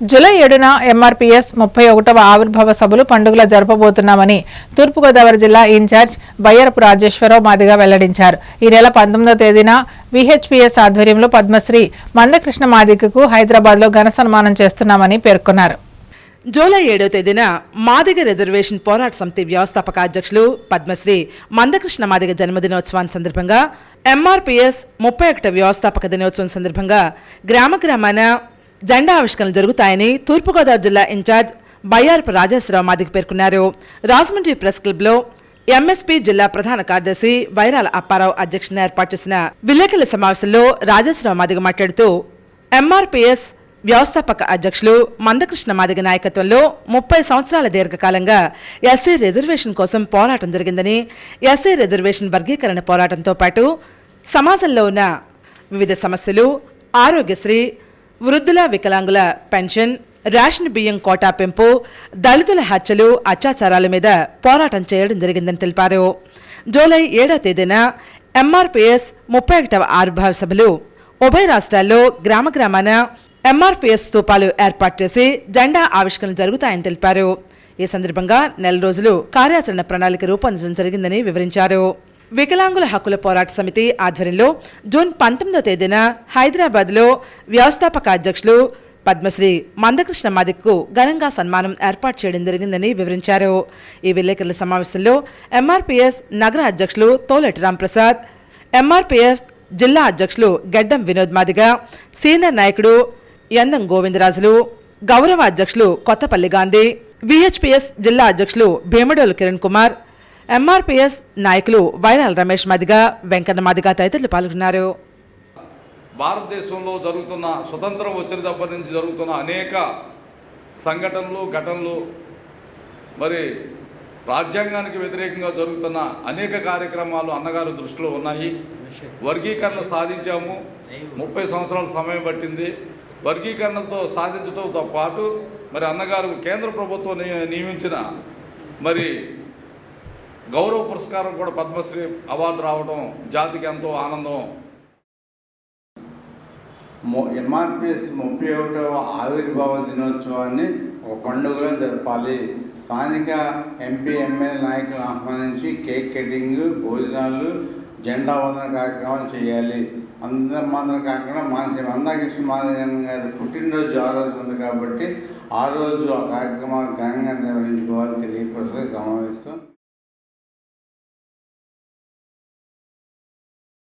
July ఏడున MRPS ముప్పై ఒకటవ ఆవిర్భావ సభలు పండుగల జరపబోతున్నామని తూర్పుగోదావరి జిల్లా ఇన్ఛార్జ్ బయ్యరపు రాజేశ్వరరావు మాదిగా వెల్లడించారు. ఈ నెల పంతొమ్మిదవ తేదీన విహెచ్పిఎస్ ఆధ్వర్యంలో పద్మశ్రీ మందకృష్ణ మాదిగకు హైదరాబాద్లో ఘన సన్మానం చేస్తున్నామని పేర్కొన్నారు. జూలై ఏడో తేదీన మాదిగ రిజర్వేషన్ పోరాట సమితి వ్యవస్థాపక అధ్యక్షులు పద్మశ్రీ మందకృష్ణ మాదిగ జన్మదినోత్సవాన్ని సందర్భంగా ఎంఆర్పీఎస్ ముప్పై ఒకటి వ్యవస్థాపక దినోత్సవం సందర్భంగా గ్రామ గ్రామాన జెండా ఆవిష్కరణలు జరుగుతాయని తూర్పుగోదావరి జిల్లా ఇన్ఛార్జ్ బయ్యారపు రాజేశ్వరరావు మాదిగ పేర్కొన్నారు. రాజమండ్రి ప్రెస్ క్లబ్లో ఎంఎస్పీ జిల్లా ప్రధాన కార్యదర్శి వైరాల అప్పారావు అధ్యక్షతన ఏర్పాటు చేసిన విలేకరుల సమావేశంలో రాజేశ్వరరావు మాదిగ మాట్లాడుతూ ఎంఆర్పీఎస్ వ్యవస్థాపక అధ్యక్షులు మందకృష్ణ మాదిగ నాయకత్వంలో ముప్పై సంవత్సరాల దీర్ఘకాలంగా ఎస్సీ రిజర్వేషన్ కోసం పోరాటం జరిగిందని ఎస్సీ రిజర్వేషన్ వర్గీకరణ పోరాటంతో పాటు సమాజంలో ఉన్న వివిధ సమస్యలు ఆరోగ్యశ్రీ వృద్ధుల వికలాంగుల పెన్షన్ రేషన్ బియ్యం కోటా పెంపు దళితుల హత్యలు అత్యాచారాల మీద పోరాటం చేయడం జరిగిందని తెలిపారు. జూలై ఏడో తేదీన ఎంఆర్పిఎస్ ముప్పై ఒకటవ ఆవిర్భావ సభలు ఉభయ రాష్ట్రాల్లో గ్రామ గ్రామాన ఎంఆర్పీఎస్ స్తూపాలు ఏర్పాటు చేసి జెండా ఆవిష్కరణ జరుగుతాయని తెలిపారు. ఈ సందర్భంగా నెల రోజులు కార్యాచరణ ప్రణాళిక రూపొందించడం జరిగిందని వివరించారు. వికలాంగుల హక్కుల పోరాట సమితి ఆధ్వర్యంలో జూన్ పంతొమ్మిదో తేదీన హైదరాబాద్లో వ్యవస్థాపక అధ్యక్షులు పద్మశ్రీ మందకృష్ణ మాదిక్కు ఘనంగా సన్మానం ఏర్పాటు చేయడం జరిగిందని వివరించారు. ఈ విలేకరుల సమావేశంలో ఎంఆర్పీఎస్ నగర అధ్యక్షులు తోలటి రాంప్రసాద్ ఎంఆర్పీఎస్ జిల్లా అధ్యక్షులు గెడ్డం వినోద్ మాదిగ సీనియర్ నాయకుడు యందం గోవిందరాజులు గౌరవ అధ్యక్షులు కొత్తపల్లి గాంధీ విహెచ్పిఎస్ జిల్లా అధ్యక్షులు భీమడోలు కిరణ్ కుమార్ ఎంఆర్పీఎస్ నాయకులు వైరాల రమేష్ మాదిగ వెంకన్న మాదిగ తదితరులు పాల్గొన్నారు. భారతదేశంలో జరుగుతున్న స్వతంత్రం వచ్చినప్పటి నుంచి జరుగుతున్న అనేక సంఘటనలు ఘటనలు మరి రాజ్యాంగానికి వ్యతిరేకంగా జరుగుతున్న అనేక కార్యక్రమాలు అన్నగారు దృష్టిలో ఉన్నాయి. వర్గీకరణ సాధించాము. ముప్పై సంవత్సరాల సమయం పట్టింది. వర్గీకరణతో సాధించడంతో పాటు మరి అన్నగారు కేంద్ర ప్రభుత్వం నియమించిన మరి గౌరవ పురస్కారం కూడా పద్మశ్రీ అవార్డు రావడం జాతికి ఎంతో ఆనందం. ఎంఆర్పిఎస్ ముప్పై ఒకటవ ఆవిర్భావ దినోత్సవాన్ని ఒక పండుగగా జరపాలి. స్థానిక ఎంపీ ఎమ్మెల్యే నాయకులను ఆహ్వానించి కేక్ కటింగ్ భోజనాలు జెండా వందన కార్యక్రమాలు చేయాలి. అందరం మాత్రం కాకుండా మన మందాకృష్ణ మాధవన్ గారి పుట్టినరోజు ఆ రోజు ఉంది కాబట్టి ఆ రోజు ఆ కార్యక్రమాలు ఘనంగా నిర్వహించుకోవాలని తెలియపరుస్తుంది సమావేశం